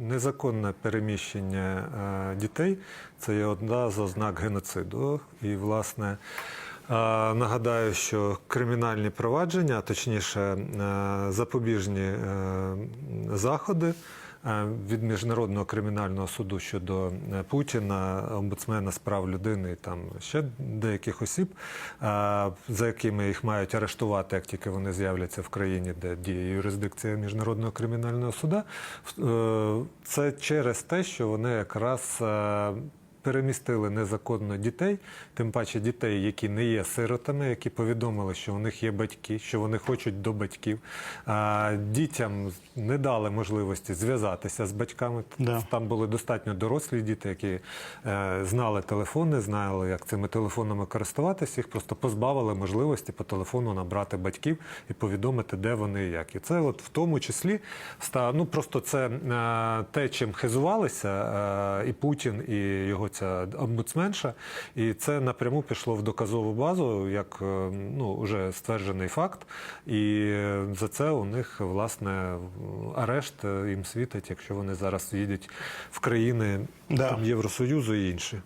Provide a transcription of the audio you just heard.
незаконне переміщення е, дітей це є одна з ознак геноциду. І, власне, е, нагадаю, що кримінальні провадження, а точніше, е, запобіжні заходи. Е, Від міжнародного кримінального суду щодо е, Путіна, омбудсмена з прав людини там ще деяких осіб, е, за якими їх мають арештувати, як тільки вони з'являться в країні, де діє юрисдикція міжнародного кримінального суда. Е, Це через те, що вони якраз перемістили незаконно дітей, тим паче дітей, які не є сиротами, які повідомили, що у них є батьки, що вони хочуть до батьків. А дітям не дали можливості зв'язатися з батьками. Да. Там були достатньо дорослі діти, які е, знали телефони, знали, як цими телефонами користуватися. Їх просто позбавили можливості по телефону набрати батьків і повідомити, де вони і як. І це, от в тому числі, ну просто це е, те, чим хизувалися е, і Путін, і його ця омбудсменша. І це напряму пішло в доказову базу, як е, ну вже стверджений факт. І за це у них власне арешт е, їм світить, якщо вони зараз їдуть в країни Да. там, Євросоюзу і інші.